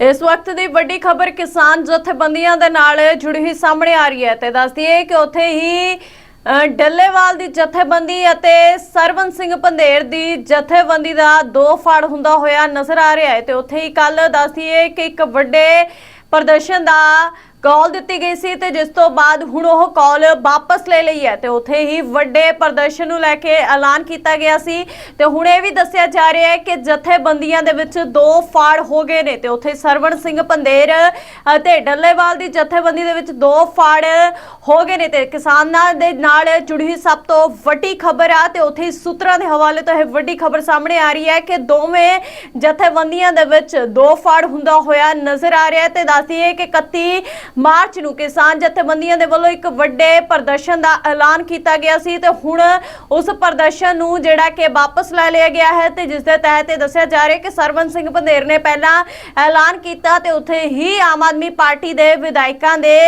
ਇਸ ਵਕਤ ਦੀ ਵੱਡੀ ਖਬਰ ਕਿਸਾਨ ਜਥੇਬੰਦੀਆਂ ਦੇ ਨਾਲ ਜੁੜੀ ਹੋਈ ਸਾਹਮਣੇ ਆ ਰਹੀ ਹੈ ਤੇ ਦੱਸਦੀ ਹੈ ਕਿ ਉੱਥੇ ਹੀ ਡੱਲੇਵਾਲ ਦੀ ਜਥੇਬੰਦੀ ਅਤੇ ਸਰਵਨ ਸਿੰਘ ਪੰਧੇਰ ਦੀ ਜਥੇਬੰਦੀ ਦਾ ਦੋ ਫੜ ਹੁੰਦਾ ਹੋਇਆ ਨਜ਼ਰ ਆ ਰਿਹਾ ਹੈ ਤੇ ਉੱਥੇ ਹੀ ਕੱਲ ਦੱਸਦੀ ਹੈ ਕਿ ਇੱਕ ਵੱਡੇ ਪ੍ਰਦਰਸ਼ਨ ਦਾ ਕਾਲ ਦਿੱਤੀ ਗਈ ਸੀ ਤੇ ਜਿਸ ਤੋਂ ਬਾਅਦ ਹੁਣ ਉਹ ਕਾਲ ਵਾਪਸ ਲੈ ਲਈ ਹੈ ਤੇ ਉੱਥੇ ਹੀ ਵੱਡੇ ਪ੍ਰਦਰਸ਼ਨ ਨੂੰ ਲੈ ਕੇ ਐਲਾਨ ਕੀਤਾ ਗਿਆ ਸੀ। ਤੇ ਹੁਣ ਇਹ ਵੀ ਦੱਸਿਆ ਜਾ ਰਿਹਾ ਹੈ ਕਿ ਜਥੇਬੰਦੀਆਂ ਦੇ ਵਿੱਚ ਦੋ ਫਾੜ ਹੋ ਗਏ ਨੇ ਤੇ ਉੱਥੇ ਸਰਵਣ ਸਿੰਘ ਪੰਦੇਰ ਅਤੇ ਡੱਲੇਵਾਲ ਦੀ ਜਥੇਬੰਦੀ ਦੇ ਵਿੱਚ ਦੋ ਫਾੜ ਹੋ ਗਏ ਨੇ ਤੇ ਕਿਸਾਨਾਂ ਦੇ ਨਾਲ ਜੁੜੀ ਹੋਈ ਸਭ ਤੋਂ ਵੱਡੀ ਖਬਰ ਆ ਤੇ ਉੱਥੇ ਸੂਤਰਾਂ ਦੇ ਹਵਾਲੇ ਤੋਂ ਇਹ ਵੱਡੀ ਖਬਰ ਸਾਹਮਣੇ ਆ ਰਹੀ ਹੈ ਕਿ ਦੋਵੇਂ ਜਥੇਬੰਦੀਆਂ ਦੇ ਵਿੱਚ ਦੋ ਫਾੜ ਹੁੰਦਾ ਹੋਇਆ ਨਜ਼ਰ ਆ ਰਿਹਾ ਹੈ ਤੇ ਦੱਸਦੀ ਹੈ ਕਿ 31 ਮਾਰਚ ਨੂੰ ਕਿਸਾਨ ਜਥੇਬੰਦੀਆਂ ਦੇ ਵੱਲੋਂ ਇੱਕ ਵੱਡੇ ਪ੍ਰਦਰਸ਼ਨ ਦਾ ਐਲਾਨ ਕੀਤਾ ਗਿਆ ਸੀ ਤੇ ਹੁਣ ਉਸ ਪ੍ਰਦਰਸ਼ਨ ਨੂੰ ਜਿਹੜਾ ਕਿ ਵਾਪਸ ਲੈ ਲਿਆ ਗਿਆ ਹੈ ਤੇ ਜਿਸ ਦੇ ਤਹਿਤ ਇਹ ਦੱਸਿਆ ਜਾ ਰਿਹਾ ਕਿ ਸਰਵਨ ਸਿੰਘ ਪੰਧੇਰ ਨੇ ਪਹਿਲਾਂ ਐਲਾਨ ਕੀਤਾ ਤੇ ਉੱਥੇ ਹੀ ਆਮ ਆਦਮੀ ਪਾਰਟੀ ਦੇ ਵਿਧਾਇਕਾਂ ਦੇ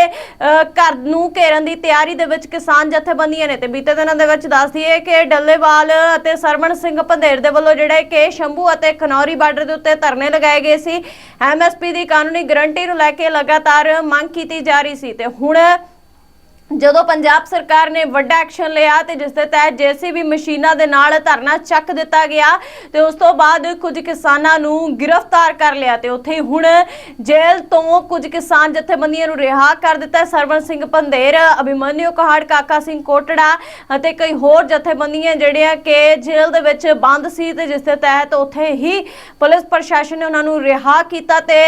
ਘਰ ਨੂੰ ਘੇਰਨ ਦੀ ਤਿਆਰੀ ਦੇ ਵਿੱਚ ਕਿਸਾਨ ਜਥੇਬੰਦੀਆਂ ਨੇ ਤੇ ਬੀਤੇ ਦਿਨਾਂ ਦੇ ਵਿੱਚ ਦੱਸਦੀ ਹੈ ਕਿ ਡੱਲੇਵਾਲ ਅਤੇ ਸਰਵਣ ਸਿੰਘ ਪੰਧੇਰ ਦੇ ਵੱਲੋਂ ਜਿਹੜੇ ਕਿ ਸ਼ੰਭੂ ਅਤੇ ਖਨੌਰੀ ਬਾਰਡਰ ਦੇ ਉੱਤੇ ਧਰਨੇ ਲਗਾਏ ਗਏ ਸੀ। ਐਮਐਸਪੀ ਦੀ ਕਾਨੂੰਨੀ ਗਰੰਟੀ ਨੂੰ ਲੈ ਕੇ ਲਗਾਤਾਰ ਮੰਗ ਕੀਤੀ ਜਾ ਰਹੀ ਸੀ ਤੇ ਹੁਣ ਜਦੋਂ ਪੰਜਾਬ ਸਰਕਾਰ ਨੇ ਵੱਡਾ ਐਕਸ਼ਨ ਲਿਆ ਤੇ ਜਿਸ ਦੇ ਤਹਿਤ ਜੇਸੀਬੀ ਮਸ਼ੀਨਾਂ ਦੇ ਨਾਲ ਧਰਨਾ ਚੱਕ ਦਿੱਤਾ ਗਿਆ ਤੇ ਉਸ ਤੋਂ ਬਾਅਦ ਕੁਝ ਕਿਸਾਨਾਂ ਨੂੰ ਗ੍ਰਿਫਤਾਰ ਕਰ ਲਿਆ ਤੇ ਉੱਥੇ ਹੁਣ ਜੇਲ੍ਹ ਤੋਂ ਕੁਝ ਕਿਸਾਨ ਜਥੇਬੰਦੀਆਂ ਨੂੰ ਰਿਹਾ ਕਰ ਦਿੱਤਾ ਹੈ। ਸਰਵਣ ਸਿੰਘ ਪੰਧੇਰ ਅਭਿਮਨਿਊ ਕਹਾੜ, ਕਾਕਾ ਸਿੰਘ ਕੋਟੜਾ ਅਤੇ ਕਈ ਹੋਰ ਜਥੇਬੰਦੀਆਂ ਜਿਹੜੀਆਂ ਕਿ ਜੇਲ੍ਹ ਦੇ ਵਿੱਚ ਬੰਦ ਸੀ ਤੇ ਜਿਸ ਦੇ ਤਹਿਤ ਉੱਥੇ ਹੀ ਪੁਲਿਸ ਪ੍ਰਸ਼ਾਸਨ ਨੇ ਉਹਨਾਂ ਨੂੰ ਰਿਹਾ ਕੀਤਾ ਤੇ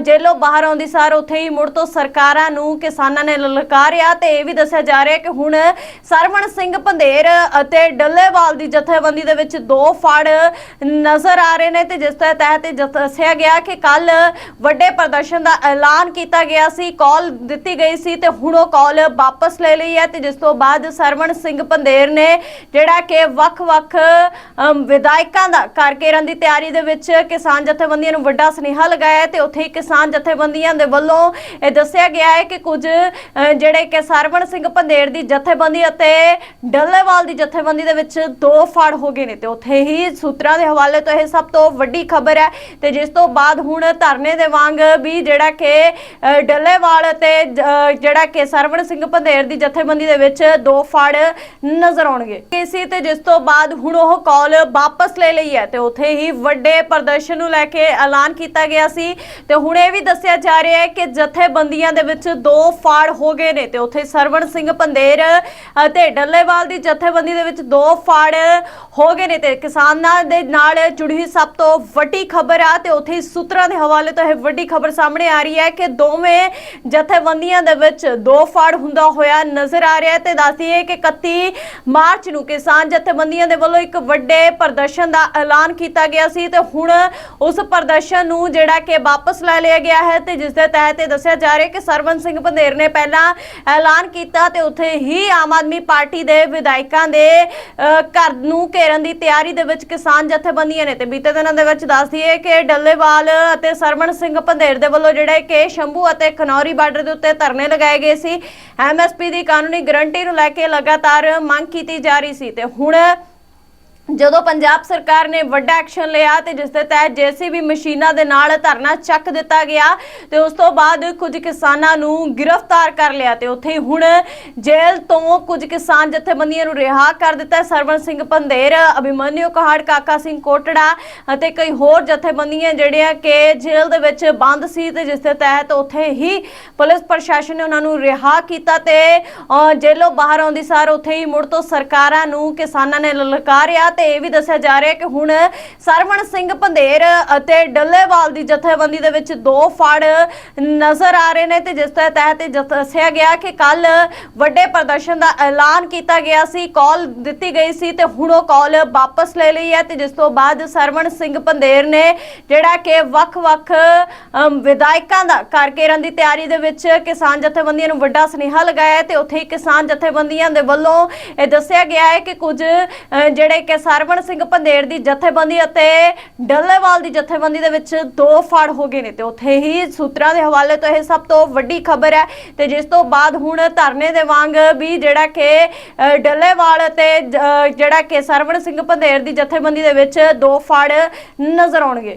ਜੇਲ੍ਹੋਂ ਬਾਹਰ ਆਉਂਦੀ ਸਾਰ ਉੱਥੇ ਹੀ ਮੁੜ ਤੋਂ ਸਰਕਾਰਾਂ ਨੂੰ ਕਿਸਾਨਾਂ ਨੇ ਲਲਕਾਰਿਆ ਤੇ ਇਹ ਵੀ ਦੱਸਿਆ ਜਾ ਰਿਹਾ ਕਿ ਹੁਣ ਸਰਵਣ ਸਿੰਘ ਪੰਧੇਰ ਅਤੇ ਡੱਲੇਵਾਲ ਦੀ ਜਥੇਬੰਦੀ ਦੇ ਵਿੱਚ ਦੋ ਫੜ ਨਜ਼ਰ ਆ ਰਹੇ ਨੇ ਤੇ ਜਿਸ ਦੇ ਤਹਿਤ ਦੱਸਿਆ ਗਿਆ ਕਿ ਕੱਲ ਵੱਡੇ ਪ੍ਰਦਰਸ਼ਨ ਦਾ ਐਲਾਨ ਕੀਤਾ ਗਿਆ ਸੀ ਕਾਲ ਦਿੱਤੀ ਗਈ ਸੀ ਤੇ ਹੁਣ ਉਹ ਕਾਲ ਵਾਪਸ ਲੈ ਲਈ ਹੈ ਤੇ ਜਿਸ ਤੋਂ ਬਾਅਦ ਸਰਵਣ ਸਿੰਘ ਪੰਧੇਰ ਨੇ ਜਿਹੜਾ ਕਿ ਵੱਖ-ਵੱਖ ਵਿਧਾਇਕਾਂ ਦਾ ਘਰ ਘੇਰਨ ਦੀ ਤਿਆਰੀ ਦੇ ਵਿੱਚ ਕਿਸਾਨ ਜਥੇਬੰਦੀਆਂ ਨੂੰ ਵੱਡਾ ਸੁਨੇਹਾ ਲਗਾਇਆ ਤੇ ਉੱਥੇ ਹੀ ਕਿਸਾਨ ਜਥੇਬੰਦੀਆਂ ਦੇ ਵੱਲੋਂ ਇਹ ਦੱਸਿਆ ਗਿਆ ਹੈ ਕਿ ਕੁਝ ਅ, ਜਿਹੜੇ ਕਿ ਸਰਵਣ ਸਿੰਘ ਪੰਧੇਰ ਦੀ ਜਥੇਬੰਦੀ ਅਤੇ ਡੱਲੇਵਾਲ ਦੀ ਜਥੇਬੰਦੀ ਦੇ ਵਿੱਚ ਦੋ ਫੜ ਹੋ ਗਏ ਨੇ ਤੇ ਉੱਥੇ ਹੀ ਸੂਤਰਾਂ ਦੇ ਹਵਾਲੇ ਤੋਂ ਇਹ ਸਭ ਤੋਂ ਵੱਡੀ ਖਬਰ ਹੈ ਤੇ ਜਿਸ ਤੋਂ ਬਾਅਦ ਹੁਣ ਧਰਨੇ ਦੇ ਵਾਂਗ ਵੀ ਜਿਹੜਾ ਕਿ ਡੱਲੇਵਾਲ ਅਤੇ ਜਿਹੜਾ ਕਿ ਸਰਵਣ ਸਿੰਘ ਪੰਧੇਰ ਦੀ ਜਥੇਬੰਦੀ ਦੇ ਵਿੱਚ ਦੋ ਫੜ ਨਜ਼ਰ ਆਉਣਗੇ। ਇਸੇ ਤੇ ਜਿਸ ਤੋਂ ਬਾਅਦ ਹੁਣ ਉਹ ਕਾਲ ਵਾਪਸ ਲੈ ਲਈ ਹੈ ਤੇ ਉੱਥੇ ਹੀ ਵੱਡੇ ਪ੍ਰਦਰਸ਼ਨ ਨੂੰ ਲੈ ਕੇ ਐਲਾਨ ਕੀਤਾ ਗਿਆ ਸੀ ਤੇ ਹੁਣ ਇਹ ਵੀ ਦੱਸਿਆ ਜਾ ਰਿਹਾ ਹੈ ਕਿ ਜਥੇਬੰਦੀਆਂ ਦੇ ਵਿੱਚ ਦੋ ਫਾੜ ਹੋ ਗਏ ਨੇ ਤੇ ਉੱਥੇ ਸਰਵਣ ਸਿੰਘ ਪੰਧੇਰ ਅਤੇ ਡੱਲੇਵਾਲ ਦੀ ਜਥੇਬੰਦੀ ਦੇ ਵਿੱਚ ਦੋ ਫਾੜ ਹੋ ਗਏ ਨੇ ਤੇ ਕਿਸਾਨਾਂ ਦੇ ਨਾਲ ਜੁੜੀ ਹੋਈ ਸਭ ਤੋਂ ਵੱਡੀ ਖਬਰ ਆ ਤੇ ਉੱਥੇ ਸੂਤਰਾਂ ਦੇ ਹਵਾਲੇ ਤੋਂ ਇਹ ਵੱਡੀ ਖਬਰ ਸਾਹਮਣੇ ਆ ਰਹੀ ਹੈ ਕਿ ਦੋਵੇਂ ਜਥੇਬੰਦੀਆਂ ਦੇ ਵਿੱਚ ਦੋ ਫਾੜ ਹੁੰਦਾ ਹੋਇਆ ਨਜ਼ਰ ਆ ਰਿਹਾ ਤੇ ਦੱਸਦੀ ਹੈ ਕਿ 31 ਮਾਰਚ ਨੂੰ ਕਿਸਾਨ ਜਥੇਬੰਦੀਆਂ ਦੇ ਵੱਲੋਂ ਇੱਕ ਵੱਡੇ ਪ੍ਰਦਰਸ਼ਨ ਦਾ ਐਲਾਨ ਕੀਤਾ ਗਿਆ ਸੀ ਤੇ ਹੁਣ ਉਸ ਪ੍ਰਦਰਸ਼ਨ ਨੂੰ ਜਿਹੜਾ ਕਿ ਵਾਪਸ ਲੈ ਲਿਆ ਗਿਆ ਹੈ ਤੇ ਜਿਸ ਦੇ ਤਹਿਤ ਇਹ ਦੱਸਿਆ ਜਾ ਰਿਹਾ ਕਿ ਸਰਵਨ ਸਿੰਘ ਪੰਧੇਰ ਨੇ ਪਹਿਲਾਂ ਐਲਾਨ ਕੀਤਾ ਤੇ ਉੱਥੇ ਹੀ ਆਮ ਆਦਮੀ ਪਾਰਟੀ ਦੇ ਵਿਧਾਇਕਾਂ ਦੇ ਘਰ ਨੂੰ ਘੇਰਨ ਦੀ ਤਿਆਰੀ ਦੇ ਵਿੱਚ ਕਿਸਾਨ ਜਥੇਬੰਦੀਆਂ ਨੇ। ਤੇ ਬੀਤੇ ਦਿਨਾਂ ਦੇ ਵਿੱਚ ਦੱਸਦੀ ਹੈ ਕਿ ਡੱਲੇਵਾਲ ਅਤੇ ਸਰਵਣ ਸਿੰਘ ਪੰਧੇਰ ਦੇ ਵੱਲੋਂ ਜਿਹੜਾ ਕਿ ਸ਼ੰਭੂ ਅਤੇ ਖਨੌਰੀ ਬਾਰਡਰ ਦੇ ਉੱਤੇ ਧਰਨੇ ਲਗਾਏ ਗਏ ਸੀ। ਐਮਐਸਪੀ ਦੀ ਕਾਨੂੰਨੀ ਗਰੰਟੀ ਨੂੰ ਲੈ ਕੇ ਲਗਾਤਾਰ ਮੰਗ ਕੀਤੀ ਜਾ ਰਹੀ ਸੀ। ਤੇ ਹੁਣ ਜਦੋਂ ਪੰਜਾਬ ਸਰਕਾਰ ਨੇ ਵੱਡਾ ਐਕਸ਼ਨ ਲਿਆ ਤੇ ਜਿਸ ਦੇ ਤਹਿਤ ਜੇਸੀਬੀ ਮਸ਼ੀਨਾਂ ਦੇ ਨਾਲ ਧਰਨਾ ਚੱਕ ਦਿੱਤਾ ਗਿਆ ਤੇ ਉਸ ਤੋਂ ਬਾਅਦ ਕੁਝ ਕਿਸਾਨਾਂ ਨੂੰ ਗ੍ਰਿਫਤਾਰ ਕਰ ਲਿਆ ਤੇ ਉੱਥੇ ਹੀ ਹੁਣ ਜੇਲ੍ਹ ਤੋਂ ਕੁਝ ਕਿਸਾਨ ਜਥੇਬੰਦੀਆਂ ਨੂੰ ਰਿਹਾ ਕਰ ਦਿੱਤਾ ਹੈ। ਸਰਵਣ ਸਿੰਘ ਪੰਧੇਰ ਅਭਿਮਨਿਊ ਕਹਾੜ ਕਾਕਾ ਸਿੰਘ ਕੋਟੜਾ ਅਤੇ ਕਈ ਹੋਰ ਜਥੇਬੰਦੀਆਂ ਜਿਹੜੀਆਂ ਕਿ ਜੇਲ੍ਹ ਦੇ ਵਿੱਚ ਬੰਦ ਸੀ ਤੇ ਜਿਸ ਦੇ ਤਹਿਤ ਉੱਥੇ ਹੀ ਪੁਲਿਸ ਪ੍ਰਸ਼ਾਸਨ ਨੇ ਉਹਨਾਂ ਨੂੰ ਰਿਹਾ ਕੀਤਾ ਤੇ ਅ, ਜੇਲ੍ਹੋਂ ਬਾਹਰ ਆਉਂਦੀ ਸਾਰ ਉੱਥੇ ਹੀ ਮੁੜ ਤੋਂ ਸਰਕਾਰਾਂ ਨੂੰ ਕਿਸਾਨਾਂ ਨੇ ਲਲਕਾਰਿਆ ਤੇ ਇਹ ਵੀ ਦੱਸਿਆ ਜਾ ਰਿਹਾ ਕਿ ਹੁਣ ਸਰਵਣ ਸਿੰਘ ਪੰਧੇਰ ਅਤੇ ਡੱਲੇਵਾਲ ਦੀ ਜਥੇਬੰਦੀ ਦੇ ਵਿੱਚ ਦੋ ਫੜ ਨਜ਼ਰ ਆ ਰਹੇ ਨੇ ਤੇ ਜਿਸ ਦੇ ਤਹਿਤ ਦੱਸਿਆ ਗਿਆ ਕਿ ਕੱਲ ਵੱਡੇ ਪ੍ਰਦਰਸ਼ਨ ਦਾ ਐਲਾਨ ਕੀਤਾ ਗਿਆ ਸੀ ਕਾਲ ਦਿੱਤੀ ਗਈ ਸੀ ਤੇ ਹੁਣ ਉਹ ਕਾਲ ਵਾਪਸ ਲੈ ਲਈ ਹੈ ਤੇ ਜਿਸ ਤੋਂ ਬਾਅਦ ਸਰਵਣ ਸਿੰਘ ਪੰਧੇਰ ਨੇ ਜਿਹੜਾ ਕਿ ਵੱਖ-ਵੱਖ ਵਿਧਾਇਕਾਂ ਦਾ ਘਰ ਘੇਰਨ ਦੀ ਤਿਆਰੀ ਦੇ ਵਿੱਚ ਕਿਸਾਨ ਜਥੇਬੰਦੀਆਂ ਨੂੰ ਵੱਡਾ ਸੁਨੇਹਾ ਲਗਾਇਆ ਤੇ ਉੱਥੇ ਹੀ ਕਿਸਾਨ ਜਥੇਬੰਦੀਆਂ ਦੇ ਵੱਲੋਂ ਇਹ ਦੱਸਿਆ ਗਿਆ ਹੈ ਕਿ ਕੁਝ ਅ, ਜਿਹੜੇ ਕਿ ਸਰਵਣ ਸਿੰਘ ਪੰਧੇਰ ਦੀ ਜਥੇਬੰਦੀ ਅਤੇ ਡੱਲੇਵਾਲ ਦੀ ਜਥੇਬੰਦੀ ਦੇ ਵਿੱਚ ਦੋ ਫੜ ਹੋ ਗਏ ਨੇ ਤੇ ਉੱਥੇ ਹੀ ਸੂਤਰਾਂ ਦੇ ਹਵਾਲੇ ਤੋਂ ਇਹ ਸਭ ਤੋਂ ਵੱਡੀ ਖਬਰ ਹੈ ਤੇ ਜਿਸ ਤੋਂ ਬਾਅਦ ਹੁਣ ਧਰਨੇ ਦੇ ਵਾਂਗ ਵੀ ਜਿਹੜਾ ਕਿ ਡੱਲੇਵਾਲ ਅਤੇ ਜਿਹੜਾ ਕਿ ਸਰਵਣ ਸਿੰਘ ਪੰਧੇਰ ਦੀ ਜਥੇਬੰਦੀ ਦੇ ਵਿੱਚ ਦੋ ਫੜ ਨਜ਼ਰ ਆਉਣਗੇ।